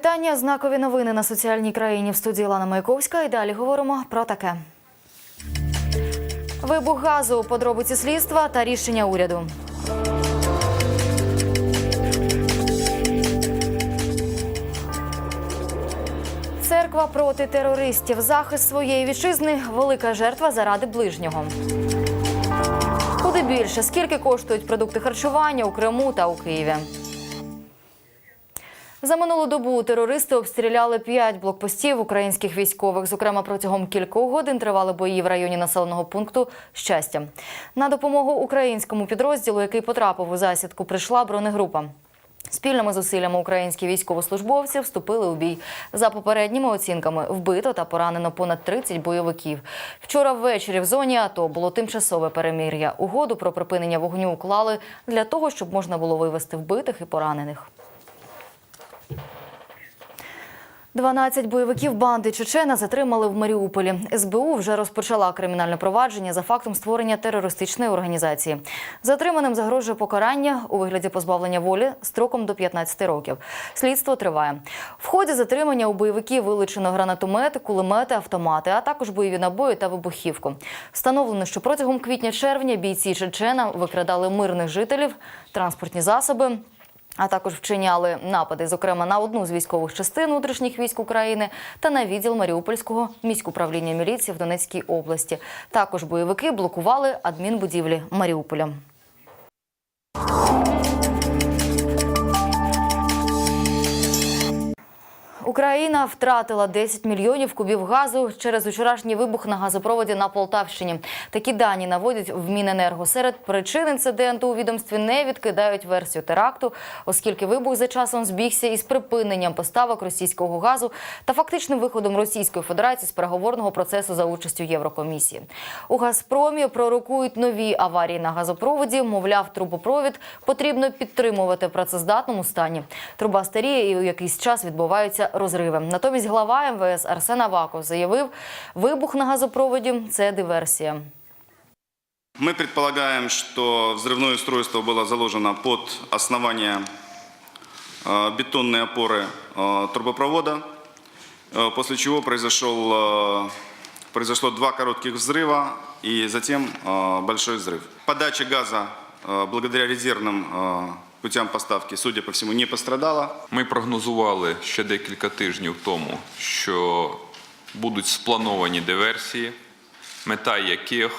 Вітання. Знакові новини на соціальній країні в студії Лана Маяковська. І далі говоримо про таке. Вибух газу, подробиці слідства та рішення уряду. Церква проти терористів. Захист своєї вітчизни велика жертва заради ближнього. Куди більше? Скільки коштують продукти харчування у Криму та у Києві? За минулу добу терористи обстріляли п'ять блокпостів українських військових. Зокрема, протягом кількох годин тривали бої в районі населеного пункту Щастя. На допомогу українському підрозділу, який потрапив у засідку, прийшла бронегрупа. Спільними зусиллями українські військовослужбовці вступили у бій. За попередніми оцінками вбито та поранено понад 30 бойовиків. Вчора ввечері в зоні АТО було тимчасове перемир'я. Угоду про припинення вогню уклали для того, щоб можна було вивести вбитих і поранених. 12 бойовиків банди Чечена затримали в Маріуполі. СБУ вже розпочала кримінальне провадження за фактом створення терористичної організації. Затриманим загрожує покарання у вигляді позбавлення волі строком до 15 років. Слідство триває. В ході затримання у бойовиків вилучено гранатомети, кулемети, автомати, а також бойові набої та вибухівку. Встановлено, що протягом квітня-червня бійці Чечена викрадали мирних жителів, транспортні засоби. А також вчиняли напади, зокрема на одну з військових частин внутрішніх військ України та на відділ Маріупольського міськуправління міліції в Донецькій області. Також бойовики блокували адмінбудівлі Маріуполя. Україна втратила 10 мільйонів кубів газу через вчорашній вибух на газопроводі на Полтавщині. Такі дані наводять в Міненерго. Серед причин інциденту у відомстві не відкидають версію теракту, оскільки вибух за часом збігся із припиненням поставок російського газу та фактичним виходом Російської Федерації з переговорного процесу за участю Єврокомісії. У Газпромі пророкують нові аварії на газопроводі. Мовляв, трубопровід потрібно підтримувати в працездатному стані. Труба старіє і у якийсь час відбуваються розриви. Натомість глава МВС Арсен Аваков заявив, вибух на газопроводі це диверсія. Мы предполагаем, что взрывное устройство было заложено под основание э, бетонной опоры э, трубопровода, э, после чего произошел, э, произошло два коротких взрыва и затем э, большой взрыв. Подача газа э, благодаря резервным э, путям поставки, судя по всему, не пострадала. Ми прогнозували ще декілька тижнів тому, що будуть сплановані диверсії, мета яких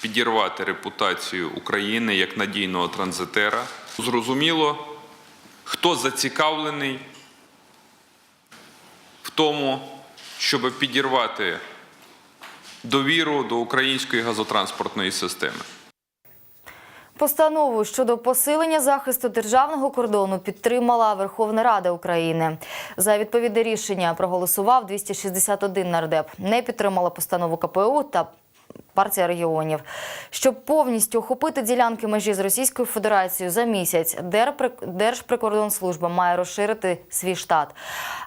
підірвати репутацію України як надійного транзитера. Зрозуміло, хто зацікавлений в тому, щоб підірвати довіру до української газотранспортної системи. Постанову щодо посилення захисту державного кордону підтримала Верховна Рада України. За відповідне рішення проголосував 261 нардеп. Не підтримала постанову КПУ та партія регіонів. Щоб повністю охопити ділянки межі з Російською Федерацією за місяць, Держприк- Держприкордонслужба має розширити свій штат.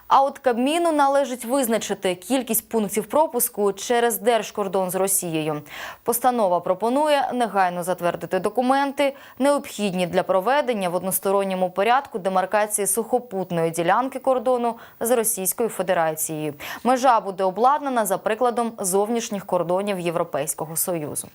А от Кабміну належить визначити кількість пунктів пропуску через держкордон з Росією. Постанова пропонує негайно затвердити документи, необхідні для проведення в односторонньому порядку демаркації сухопутної ділянки кордону з Російською Федерацією. Межа буде обладнана за прикладом зовнішніх кордонів Європейського Союзу.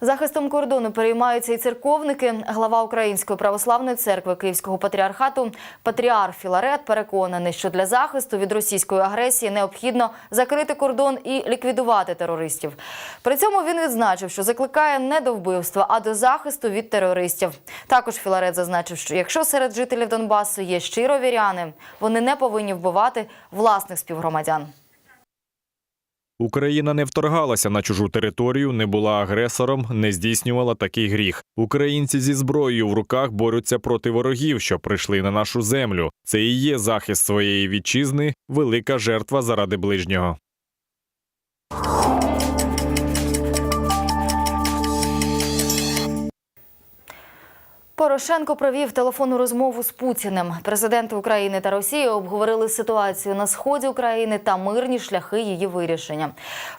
Захистом кордону переймаються і церковники. Глава Української православної церкви Київського патріархату Патріарх Філарет переконаний, що для захисту від російської агресії необхідно закрити кордон і ліквідувати терористів. При цьому він відзначив, що закликає не до вбивства, а до захисту від терористів. Також Філарет зазначив, що якщо серед жителів Донбасу є щиро віряни, вони не повинні вбивати власних співгромадян. Україна не вторгалася на чужу територію, не була агресором, не здійснювала такий гріх. Українці зі зброєю в руках борються проти ворогів, що прийшли на нашу землю. Це і є захист своєї вітчизни, велика жертва заради ближнього. Порошенко провів телефонну розмову з Путіним. Президенти України та Росії обговорили ситуацію на сході України та мирні шляхи її вирішення.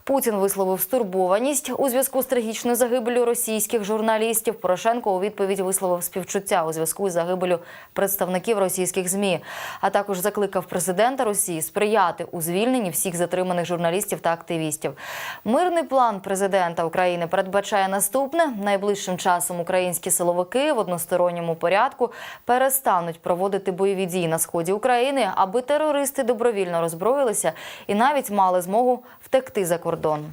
Путін висловив стурбованість у зв'язку з трагічною загибелю російських журналістів. Порошенко у відповідь висловив співчуття у зв'язку з загибелю представників російських змі, а також закликав президента Росії сприяти у звільненні всіх затриманих журналістів та активістів. Мирний план президента України передбачає наступне: найближчим часом українські силовики в односторонньому порядку перестануть проводити бойові дії на сході України, аби терористи добровільно роззброїлися і навіть мали змогу втекти за кордон.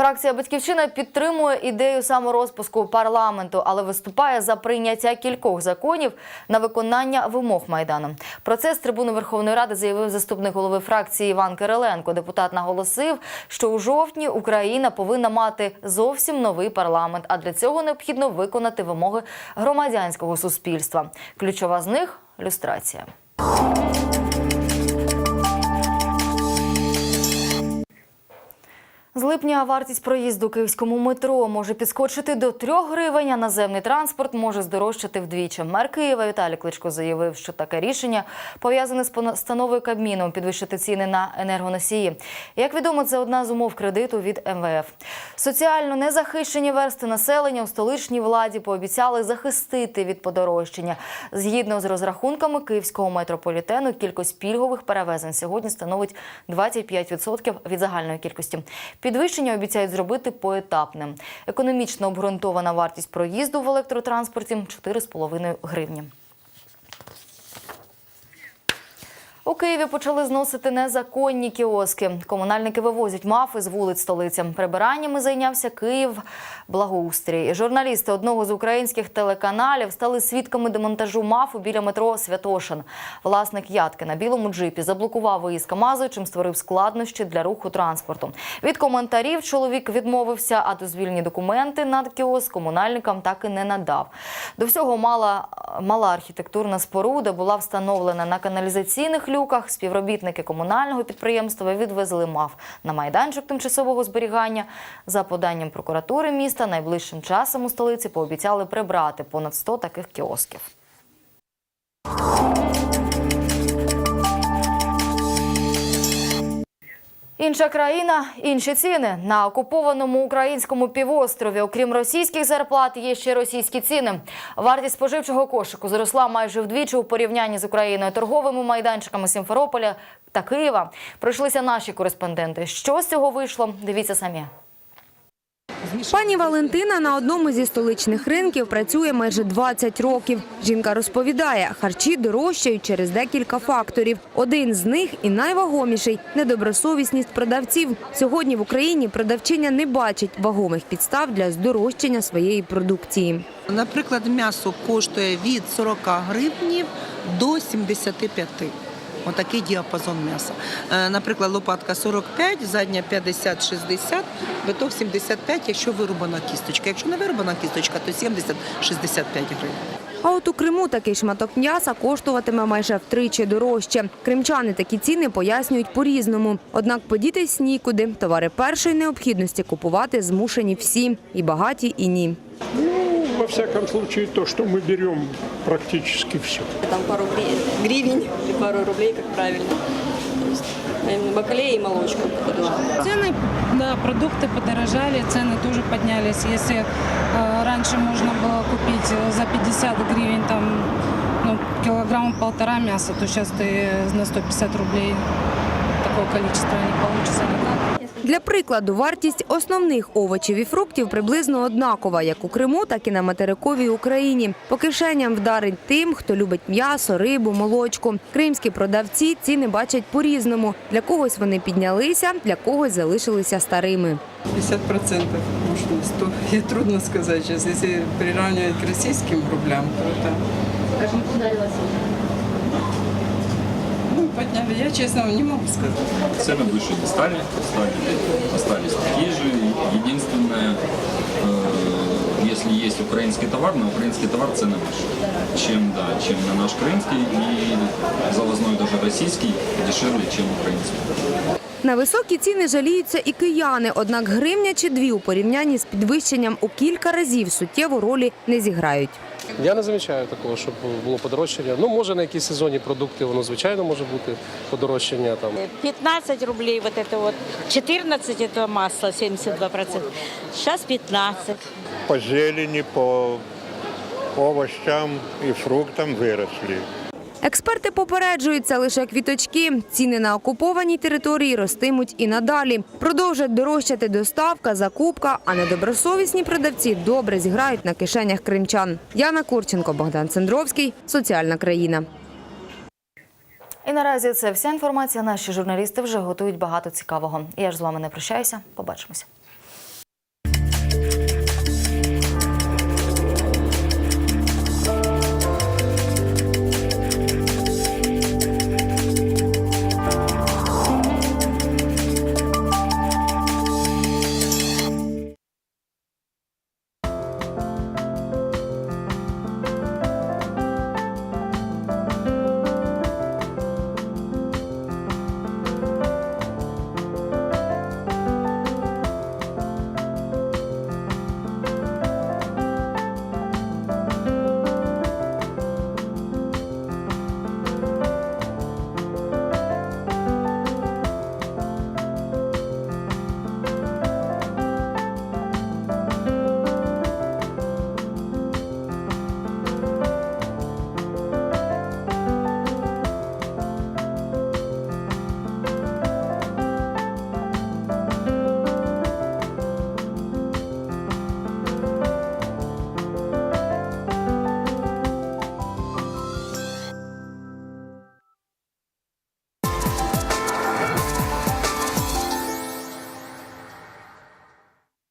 Фракція Батьківщина підтримує ідею саморозпуску парламенту, але виступає за прийняття кількох законів на виконання вимог майдану. Про це з трибуни Верховної Ради заявив заступник голови фракції Іван Кириленко. Депутат наголосив, що у жовтні Україна повинна мати зовсім новий парламент, а для цього необхідно виконати вимоги громадянського суспільства. Ключова з них люстрація. З липня вартість проїзду київському метро може підскочити до 3 гривень, а наземний транспорт може здорожчати вдвічі. Мер Києва Віталій Кличко заявив, що таке рішення пов'язане з постановою Кабміну підвищити ціни на енергоносії. Як відомо, це одна з умов кредиту від МВФ. Соціально незахищені версти населення у столичній владі пообіцяли захистити від подорожчання. Згідно з розрахунками київського метрополітену, кількість пільгових перевезень сьогодні становить 25% від загальної кількості. Підвищення обіцяють зробити поетапним. Економічно обґрунтована вартість проїзду в електротранспорті 4,5 гривні. У Києві почали зносити незаконні кіоски. Комунальники вивозять мафи з вулиць столиці. Прибираннями зайнявся Київ благоустрій. Журналісти одного з українських телеканалів стали свідками демонтажу мафу біля метро Святошин. Власник ядки на білому джипі заблокував виїзд Камазу, чим створив складнощі для руху транспорту. Від коментарів чоловік відмовився, а дозвільні документи на кіоск комунальникам так і не надав. До всього мала, мала архітектурна споруда була встановлена на каналізаційних люках. Співробітники комунального підприємства відвезли мав на майданчик тимчасового зберігання. За поданням прокуратури міста найближчим часом у столиці пообіцяли прибрати понад 100 таких кіосків. Інша країна, інші ціни на окупованому українському півострові. Окрім російських зарплат, є ще російські ціни. Вартість споживчого кошику зросла майже вдвічі у порівнянні з Україною. Торговими майданчиками Сімферополя та Києва пройшлися наші кореспонденти. Що з цього вийшло? Дивіться самі. Пані Валентина на одному зі столичних ринків працює майже 20 років. Жінка розповідає, харчі дорожчають через декілька факторів. Один з них і найвагоміший – недобросовісність продавців. Сьогодні в Україні продавчиня не бачить вагомих підстав для здорожчання своєї продукції. Наприклад, м'ясо коштує від 40 гривнів до 75. Отакий діапазон м'яса. Е, Наприклад, лопатка 45, задня 50-60, биток 75, якщо вирубана кісточка. Якщо не вирубана кісточка, то 70-65 гривень. А от у Криму такий шматок м'яса коштуватиме майже втричі дорожче. Кримчани такі ціни пояснюють по-різному. Однак подітись нікуди. Товари першої необхідності купувати змушені всі – і багаті, і ні. Во всяком случае, то, что мы берем практически все. там пару гри- гривен или пару рублей, как правильно. То есть, именно бакалея и молочку подорожали. Цены на продукты подорожали, цены тоже поднялись. Если э, раньше можно было купить за 50 гривен там, ну, килограмм полтора мяса, то сейчас ты на 150 рублей такого количества не получится никак. Для прикладу, вартість основних овочів і фруктів приблизно однакова, як у Криму, так і на материковій Україні. По кишеням вдарить тим, хто любить м'ясо, рибу, молочку. Кримські продавці ціни бачать по-різному. Для когось вони піднялися, для когось залишилися старими. 50 процентов, может, 100. Я трудно сказать сейчас. Если приравнивать к российским рублям, то это Ну, подняли. Я, честно, не могу сказать. Цены выше не стали, стали, остались такие же. Единственное, э, если есть украинский товар, на украинский товар цены выше, чем, да, чем на наш крымский и завозной даже российский дешевле, чем украинский. На високі ціни жаліються і кияни, однак гривня чи дві у порівнянні з підвищенням у кілька разів суттєво ролі не зіграють. Я не замічаю такого, щоб було подорожчання. Ну, може, на якісь сезонні продукти, воно звичайно може бути подорожчання там. 15 рублей вот это вот, 14 это масло, 72%, сейчас 15. По зелени, по овощам и фруктам выросли. Експерти попереджують, це лише квіточки. Ціни на окупованій території ростимуть і надалі. Продовжать дорожчати доставка, закупка, а недобросовісні продавці добре зіграють на кишенях кримчан. Яна Курченко, Богдан Цендровський. Соціальна країна. І наразі це вся інформація. Наші журналісти вже готують багато цікавого. Я ж з вами не прощаюся. Побачимося.